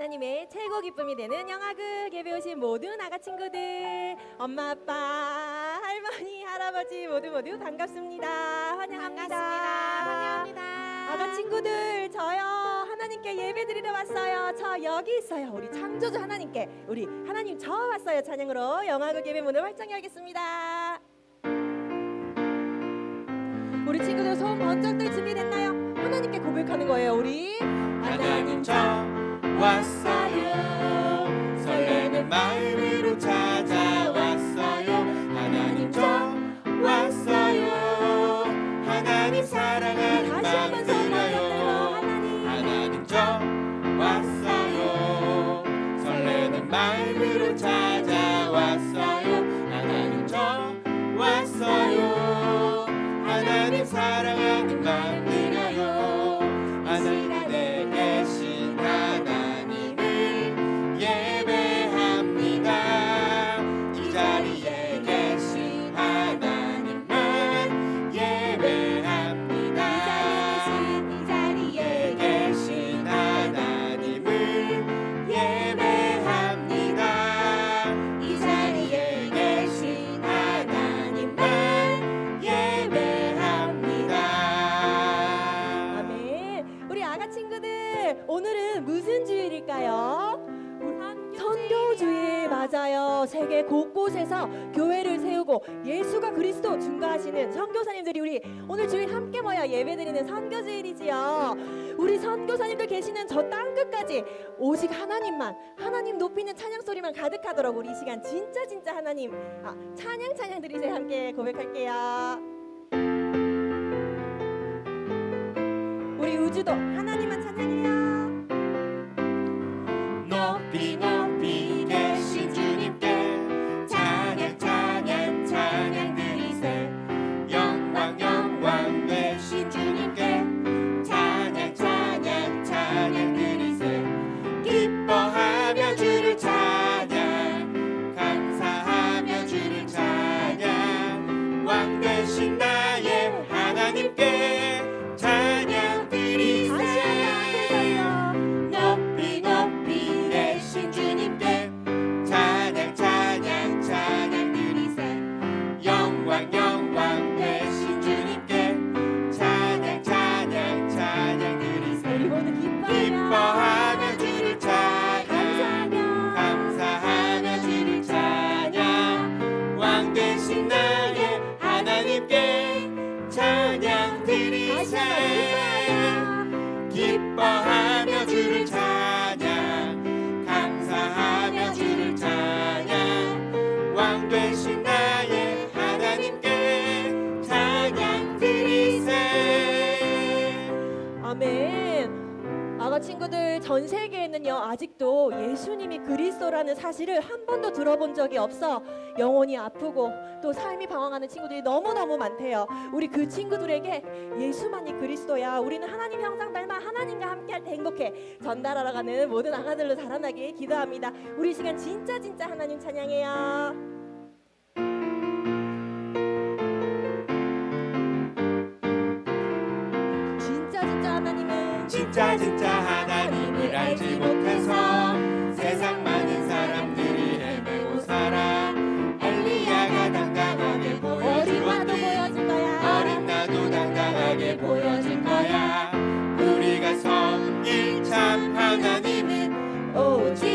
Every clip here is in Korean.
하나님의 최고 기쁨이 되는 영화극 예배 오신 모든 아가 친구들, 엄마 아빠, 할머니, 할아버지 모두 모두 반갑습니다. 환영합니다. 환영합니다. 아가 친구들, 저요 하나님께 예배 드리러 왔어요. 저 여기 있어요. 우리 창조주 하나님께 우리 하나님 저 왔어요. 찬양으로 영화극 예배 문을 활짝 열겠습니다. 우리 친구들 손 번쩍 들 준비됐나요? 하나님께 고백하는 거예요. 우리 하나님 저 왔어요. 설레는 마음으로 찾아왔어요. 하나님 저 왔어요. 하나님 사랑하는 마음 들어요. 하나님. 저 왔어요. 설레는 마음으로 찾아 교회를 세우고 예수가 그리스도 증거하시는 선교사님들이 우리 오늘 주일 함께 모여 예배드리는 선교주일이지요. 우리 선교사님들 계시는 저 땅 끝까지 오직 하나님만 하나님 높이는 찬양 소리만 가득하도록 우리 이 시간 진짜 진짜 하나님 아, 찬양 찬양 드리세요. 함께 고백할게요. 우리 우주도 하나님만 찬양해요. 되신 나의 하나님께 아멘. 아가 친구들 전 세계에는요 아직도 예수님이 그리스도라는 사실을 한 번도 들어본 적이 없어 영혼이 아프고 또 삶이 방황하는 친구들이 너무 너무 많대요. 우리 그 친구들에게 예수만이 그리스도야. 우리는 하나님 형상 닮아 하나님과 함께할 때 행복해. 전달하러 가는 모든 아가들로 자라나길 기도합니다. 우리 시간 진짜 진짜 하나님 찬양해요. 진짜 진짜 하나님을 알지 못해서 세상 많은 사람들이 헤매고 살아. 엘리야가 당당하게 거야. 어린 나도 당당하게 보여줄 거야. 우리가 섬길 참 하나님은 오직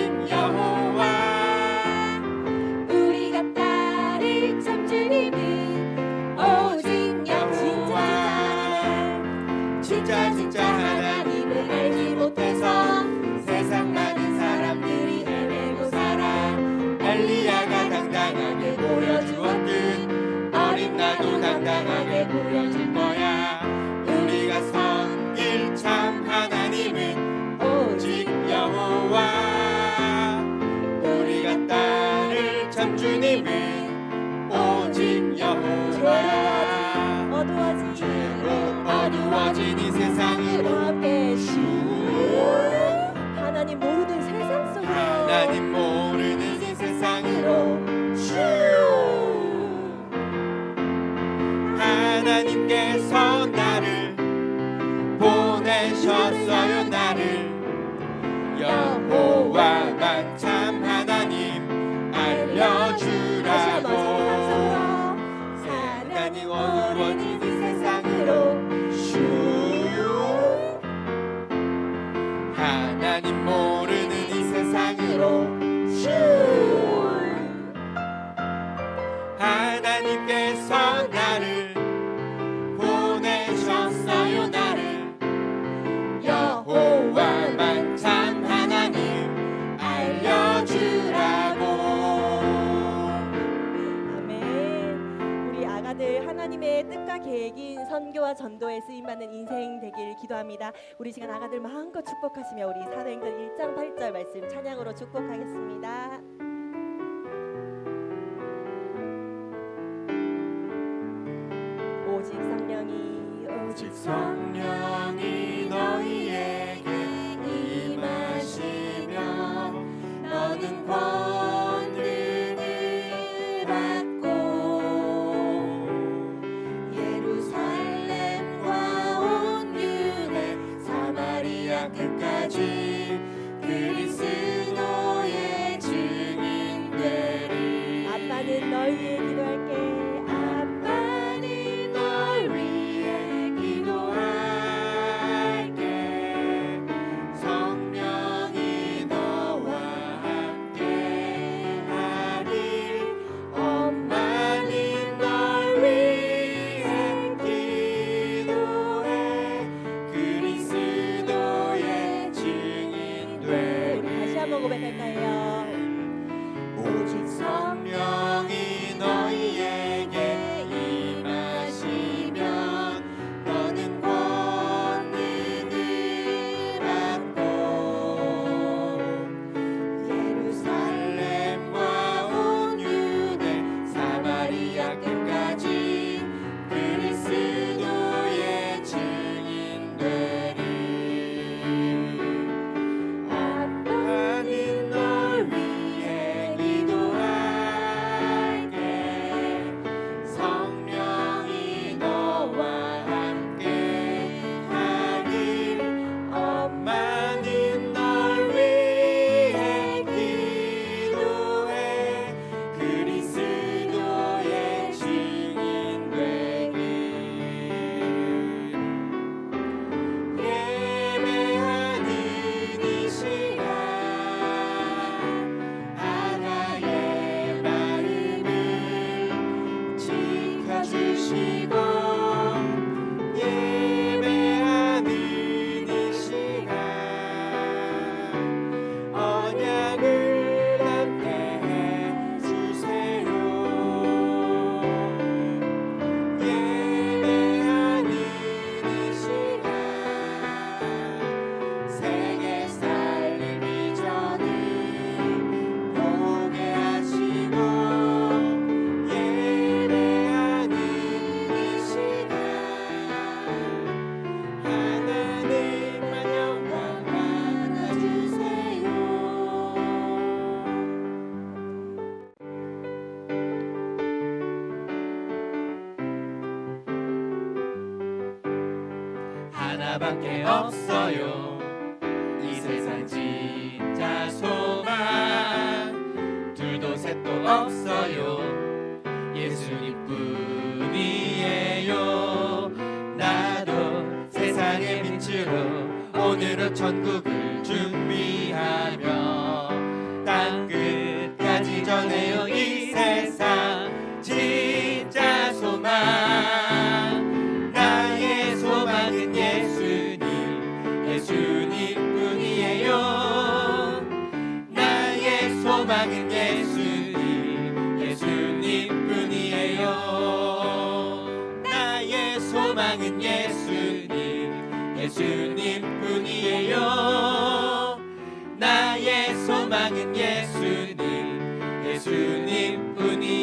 모르는 세상 속으로. 하나님 모르는 이 세상으로. 슈 출가 계획인 선교와 전도에 쓰임받는 인생 되길 기도합니다. 우리 시간 아가들 마음껏 축복하시며 우리 사도행전 1장 8절 말씀 찬양으로 축복하겠습니다. 오직 성령이 오직 성령이 Amen. 수밖에 없어요. 나의 소망은 예수님 예수님뿐이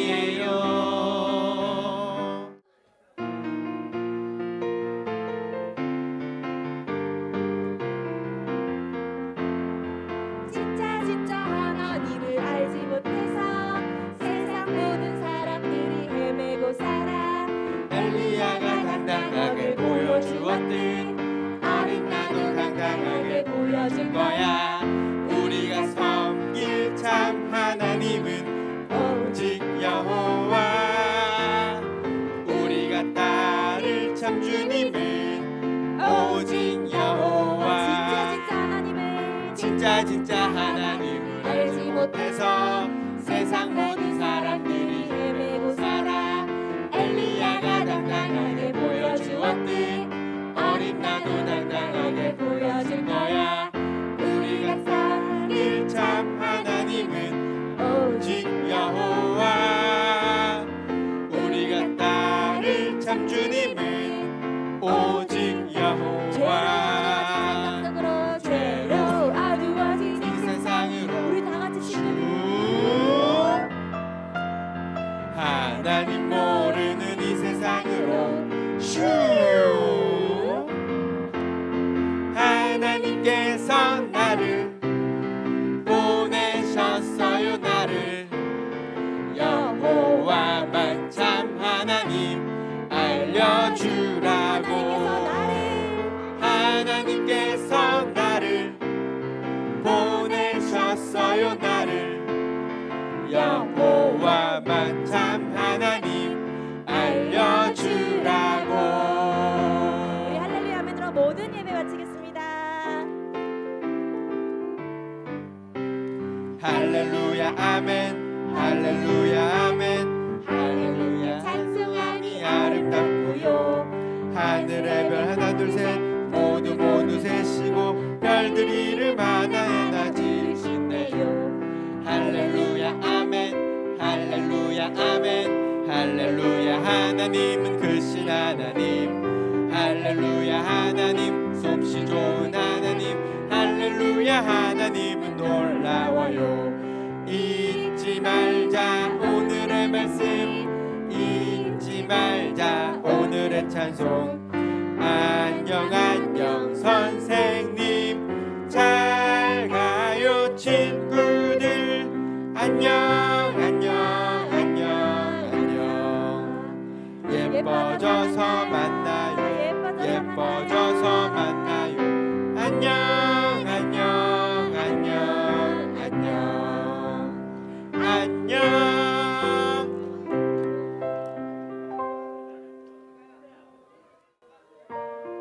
할렐루야 아멘. 할렐루야 아멘. 할렐루야. 찬송하니 아름답고요. 하늘의 별 하나 둘 셋. 모두 모두 셋이고 별들이 이름 하나에 나지신네요. 할렐루야 아멘. 할렐루야 아멘. 할렐루야 하나님은 크신 하나님. 할렐루야 하나님. 솜씨 좋은 하나님. 할렐루야 하나님은 놀라워요 잊지 말자 오늘의 말씀. 잊지 말자 오늘의 찬송. 안녕 안녕 선생님